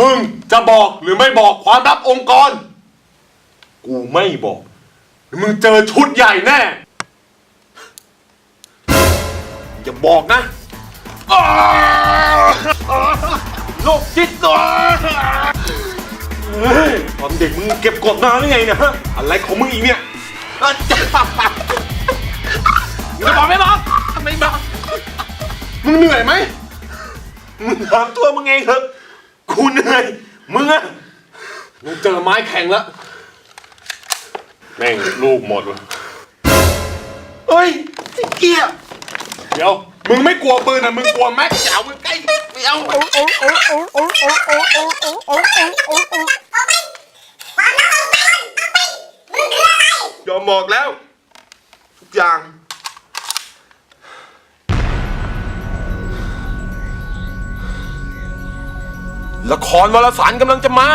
มึงจะบอกหรือไม่บอกความลับองค์กร กูไม่บอกหรือมึงเจอชุดใหญ่แน่ อย่าบอกนะอ้าโรคจิตตัวเฮ้ยตอนเด็กมึงเก็บกดมาหรือไงเนี่ยฮะ อะไรของมึงอีกเนี่ยอะจะมึงจะบอกไม่บอกไม่บอก มึงเหนื่อยไหม มึงถามตัวมึงเองเถอะ กูเหนื่อยมึงอะมึงเจอไม้แข็งแล้ว แม่งลูกหมดวะเฮ้ยไอ้เกียเดี๋ยว มึงไม่กลัวปืนอะ มึงกลัวแม็กจ๋ามึงใกล้ไม่เอายอมบอกแล้วทุกอย่าง ละครวารสารกำลังจะมา